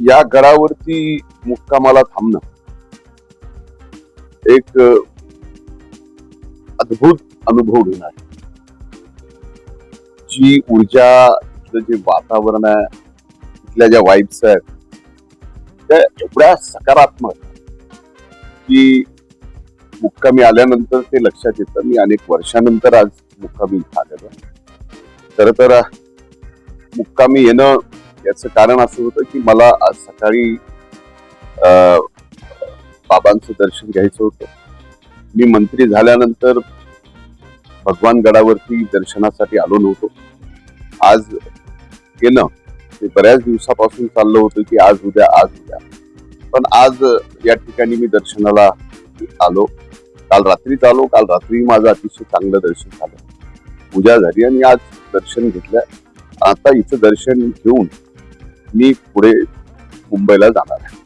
या गडावरती मुक्कामाला थांबणं. एक अद्भुत अनुभव घेणार जी ऊर्जा जे वातावरण आहे तिथल्या ज्या वाईब्स आहेत त्या एवढ्या सकारात्मक की मुक्कामी आल्यानंतर ते लक्षात येतं. मी अनेक वर्षानंतर आज मुक्कामी इथं आलेलो खरं तर मुक्कामी येणं याचं कारण असं होतं की मला आज सकाळी बाबांचं दर्शन घ्यायचं होतं. मी मंत्री झाल्यानंतर भगवान गडावरती दर्शनासाठी आलो नव्हतो. आज येणं ते बऱ्याच दिवसापासून चाललं होतं की आज उद्या आज उद्या. पण आज या ठिकाणी मी दर्शनाला आलो. काल रात्रीच आलो काल रात्री माझं अतिशय चांगलं दर्शन झालं. पूजा झाली आणि आज दर्शन घेतलं. आता इथं दर्शन घेऊन मी पुढे मुंबईला जाणार आहे.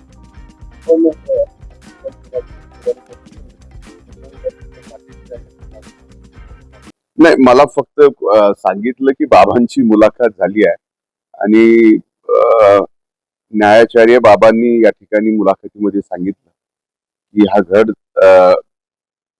नाही मला फक्त सांगितलं की बाबांची मुलाखत झाली आहे. आणि न्यायाचार्य बाबांनी या ठिकाणी मुलाखतीमध्ये सांगितलं की हा घड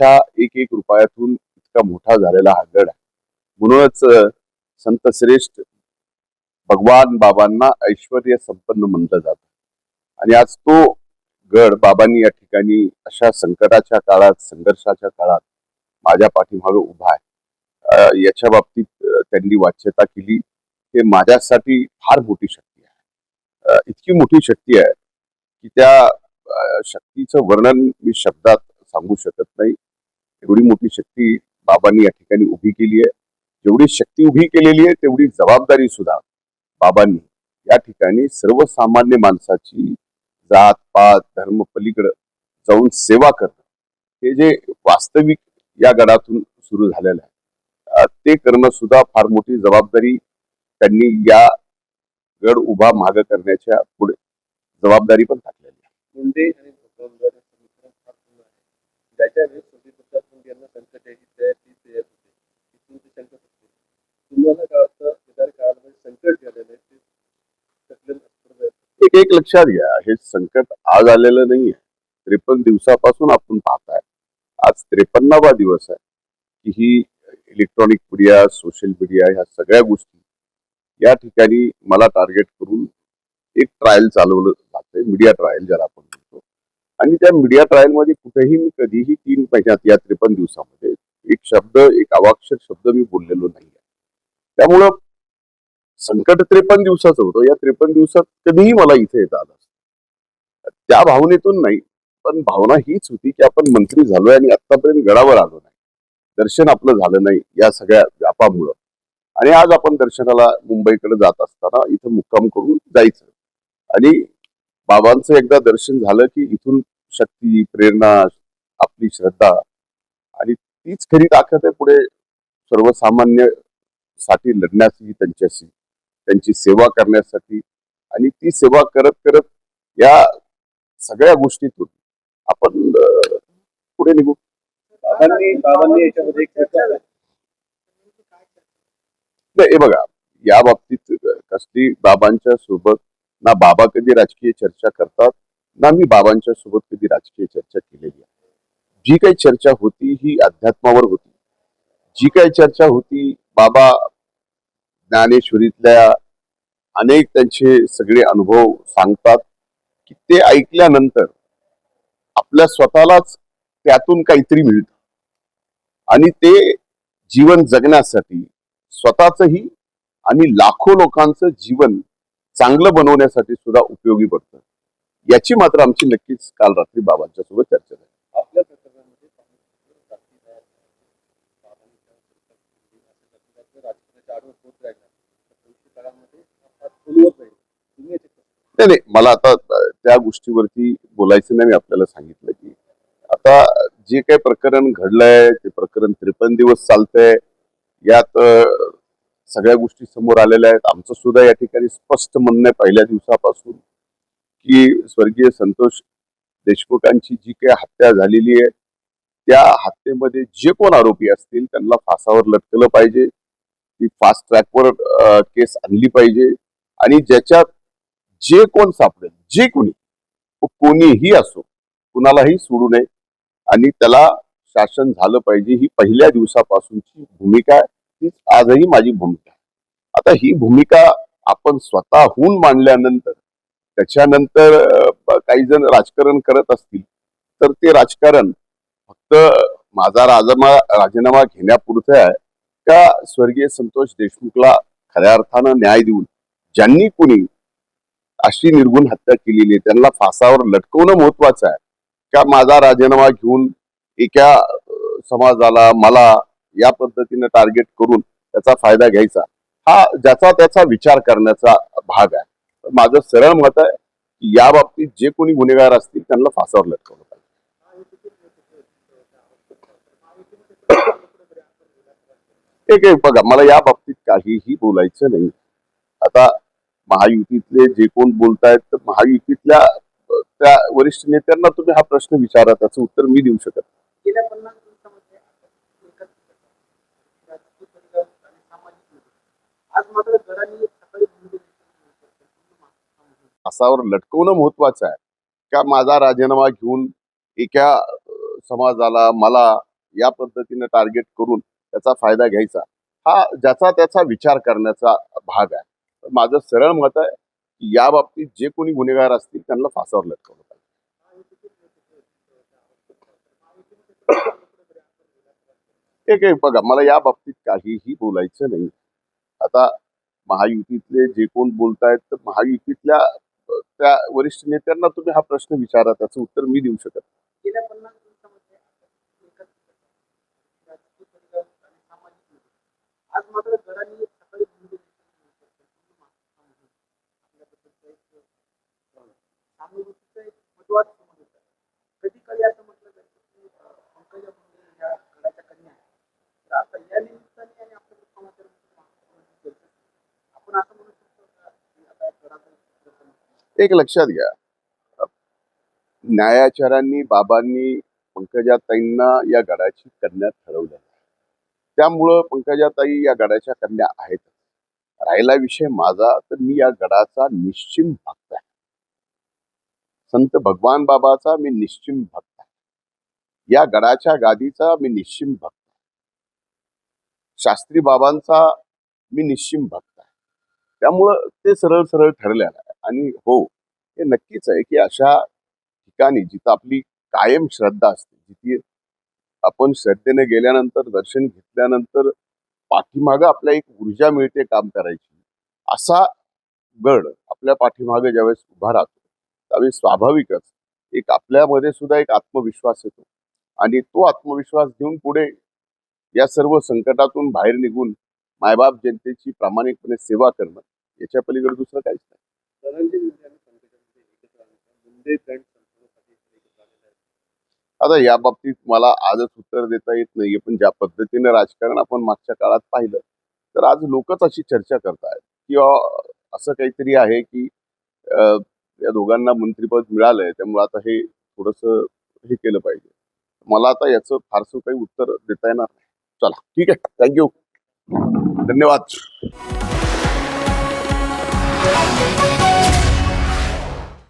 माणसाच्या एक एक रुपयातून इतका मोठा झालेला हा गड आहे. म्हणूनच संत श्रेष्ठ भगवान बाबांना ऐश्वर संपन्न म्हणलं जातं. आणि आज तो गड बाबांनी या ठिकाणी अशा संकटाच्या काळात संघर्षाच्या काळात माझ्या पाठीमागे उभा आहे. याच्या बाबतीत त्यांनी वाच्यता केली. हे माझ्यासाठी फार मोठी शक्ती आहे. इतकी मोठी शक्ती आहे की त्या शक्तीचं वर्णन मी शब्दात सांगू शकत नाही. एवढी मोठी शक्ती बाबांनी या ठिकाणी उभी केली आहे जेवढी शक्ती उभी केलेली आहे तेवढी जबाबदारी सुद्धा बाबांनी या ठिकाणी सर्वसामान्य माणसाची जात पात धर्म पलीकडं जाऊन सेवा करणं हे जे वास्तविक या गडातून सुरू झालेलं आहे ते करणं सुद्धा फार मोठी जबाबदारी त्यांनी या गड उभा माग करण्याच्या पुढे जबाबदारी पण टाकलेली आहे मुंडे आणि भगवान समीकरण फार जुनं आहे ज्याच्या वेळेस सोबत मुंडे यांना संकट यायची तयार ती तयार होते इथून ते संकट होते तुम्हाला काय वाटतं विधान काळामध्ये संकट झालेलं आहे ते सकलन अस्पर्धा आहे. एक लक्षात घ्या हे संकट आज आलेलं नाहीये. त्रेपन्न दिवसापासून आपण पाहताय. आज त्रेपन्नावा दिवस आहे की ही इलेक्ट्रॉनिक मीडिया सोशल मीडिया ह्या सगळ्या गोष्टी या ठिकाणी मला टार्गेट करून एक ट्रायल चालवलं जातंय मीडिया ट्रायल ज्याला आपण म्हणतो. आणि त्या मीडिया ट्रायलमध्ये कुठेही मी कधीही तीन महिन्यात या त्रेपन्न दिवसामध्ये एक शब्द एक अवाक्षर शब्द मी बोललेलो नाही त्यामुळं संकट त्रेपन्न दिवसाचं होतं. या त्रेपन्न दिवसात कधीही मला इथे येता आलं त्या भावनेतून नाही पण भावना हीच होती की आपण मंत्री झालोय आणि आतापर्यंत गडावर आलो नाही. दर्शन आपलं झालं नाही या सगळ्या व्यापामुळं. आणि आज आपण दर्शनाला मुंबईकडे जात असताना इथं मुक्काम करून जायचं. आणि बाबांचं एकदा दर्शन झालं की इथून शक्ती प्रेरणा आपली श्रद्धा आणि तीच खरी ताकद आहे पुढे सर्वसामान्यसाठी लढण्याची त्यांच्याशी. त्यांची सेवा करण्यासाठी आणि ती सेवा करत करत या सगळ्या गोष्टीतून आपण पुढे निघू. हे बघा या बाबतीत कसली बाबांच्या सोबत ना बाबा कधी राजकीय चर्चा करतात ना मी बाबांच्या सोबत कधी राजकीय चर्चा केलेली आहे. जी काही चर्चा होती ही अध्यात्मावर होती. जी काही चर्चा होती बाबा ज्ञानेश्वरीतल्या अनेक त्यांचे सगळे अनुभव सांगतात की ते ऐकल्यानंतर आपल्या स्वतःलाच त्यातून काहीतरी मिळतं. आणि ते जीवन जगण्यासाठी स्वतःचंही आणि लाखो लोकांचं जीवन चांगलं बनवण्यासाठी सुद्धा उपयोगी पडतं. याची मात्र आमची नक्कीच काल रात्री बाबांच्या सोबत चर्चा झाली आपल्या प्रकरणामध्ये आडवत होत राहिला तर भविष्य काळामध्ये हा खोलवत राहील तुम्ही याचे कसं नाही नाही. मला आता त्या गोष्टीवरती बोलायचं नाही मी आपल्याला सांगितलं की. आता जे काही प्रकरण घडलंय ते प्रकरण त्रेपन्न दिवस चालतंय. यात सगळ्या गोष्टी समोर आलेल्या आहेत. आमचं सुद्धा या ठिकाणी स्पष्ट म्हणणं आहे पहिल्या दिवसापासून की स्वर्गीय संतोष देशमुखांची जी काही हत्या झालेली आहे त्या हत्येमध्ये जे कोण आरोपी असतील त्यांना फासावर लटकलं पाहिजे. ती फास्ट ट्रॅकवर केस आणली पाहिजे. आणि ज्याच्यात जे कोण सापडेल जे कोणी कोणीही असो कुणालाही सोडू नये. आणि त्याला शासन झालं पाहिजे ही पहिल्या दिवसापासूनची भूमिका आहे. तीच आजही माझी भूमिका आहे. आता ही भूमिका आपण स्वतःहून मांडल्यानंतर त्याच्यानंतर काही जण राजकारण करत असतील तर ते राजकारण फक्त माझा राजमा राजीनामा घेण्यापुरतं आहे. का स्वर्गीय संतोष देशमुखला खऱ्या अर्थानं न्याय देऊन ज्यांनी कुणी अशी निर्गुण हत्या केलेली आहे. त्यांना फासावर लटकवणं महत्वाचं आहे. का माझा राजीनामा घेऊन एका समाजाला मला या पद्धतीने टार्गेट करून त्याचा फायदा घ्यायचा हा ज्याचा त्याचा विचार करण्याचा भाग आहे. माझं सरळ मत आहे की या बाबतीत जे कोणी गुन्हेगार असतील त्यांना फासावर लटकवलं पाहिजे. एक एक बघा मला या बाबतीत काहीही बोलायचं नाही. आता महायुतीतले जे कोण बोलतायत तर महायुतीतल्या त्या वरिष्ठ नेत्यांना तुम्ही हा प्रश्न विचारा त्याचं उत्तर मी देऊ शकत फासावर लटकवणं महत्वाचं आहे. का माझा राजीनामा घेऊन एका समाजाला मला या पद्धतीने टार्गेट करून त्याचा फायदा घ्यायचा? हा ज्याचा त्याचा विचार करण्याचा भाग आहे. माझं सरळ मत आहे की या बाबतीत जे कोणी गुन्हेगार असतील त्यांना फासावर लटकवलं पाहिजे एक एक बघा मला या बाबतीत काहीही बोलायचं नाही आता महायुतीतले जे कोण बोलतायत तर महायुतीतल्या त्या वरिष्ठ नेत्यांना तुम्ही हा प्रश्न विचारा त्याचं उत्तर मी देऊ शकत नाही. गेल्या पन्नास दिवसामध्ये आपण एकच राजकीय परिवार आणि सामाजिक मुद्दे. आज मात्र गडांनी सकाळी भूमिका आपल्याबद्दलचा एक अं, सहानुभूतीचा एक महत्वाचं समज होतं. कधी कधी असं म्हटलं जातं की पंकजा मुंडे या गडाच्या कन्या आहेत. तर आता या निमित्ताने आणि आपल्या समाचार आपण असं म्हणू शकतो की आता गडाचं एक लक्षात घ्या. न्यायाचारांनी बाबांनी पंकजाताईंना या गडाची कन्या ठरवलं त्यामुळं पंकजाताई या गडाच्या कन्या आहेत. राहिला विषय माझा तर मी या गडाचा निश्चिम भक्त संत भगवान बाबाचा मी निश्चिम भक्त आहे. या गडाच्या गादीचा मी निश्चिम भक्त आहे. शास्त्री बाबांचा मी निश्चिम भक्त आहे. त्यामुळं ते सरळ सरळ ठरलेलं आहे. आणि हो हे नक्कीच आहे की अशा ठिकाणी जिथं आपली कायम श्रद्धा असते जिथे आपण श्रद्धेने गेल्यानंतर दर्शन घेतल्यानंतर पाठीमागं आपल्या एक ऊर्जा मिळते काम करायची. असा गड आपल्या पाठीमागे ज्यावेळेस उभा राहतो त्यावेळेस स्वाभाविकच एक आपल्यामध्ये सुद्धा एक आत्मविश्वास येतो. आणि तो आत्मविश्वास घेऊन पुढे या सर्व संकटातून बाहेर निघून मायबाप जनतेची प्रामाणिकपणे सेवा करणं याच्या पलीकडे दुसरं काहीच नाही. आता या बाबतीत मला आजच उत्तर देता येत नाहीये पण ज्या पद्धतीने राजकारण आपण मागच्या काळात पाहिलं तर आज लोकच अशी चर्चा करतायत. किंवा असं काहीतरी आहे की अं, या दोघांना मंत्रीपद मिळालंय त्यामुळे आता हे थोडस हे केलं पाहिजे. मला आता याचं फारसं काही उत्तर देता येणार नाही. चला ठीक आहे. थँक्यू धन्यवाद.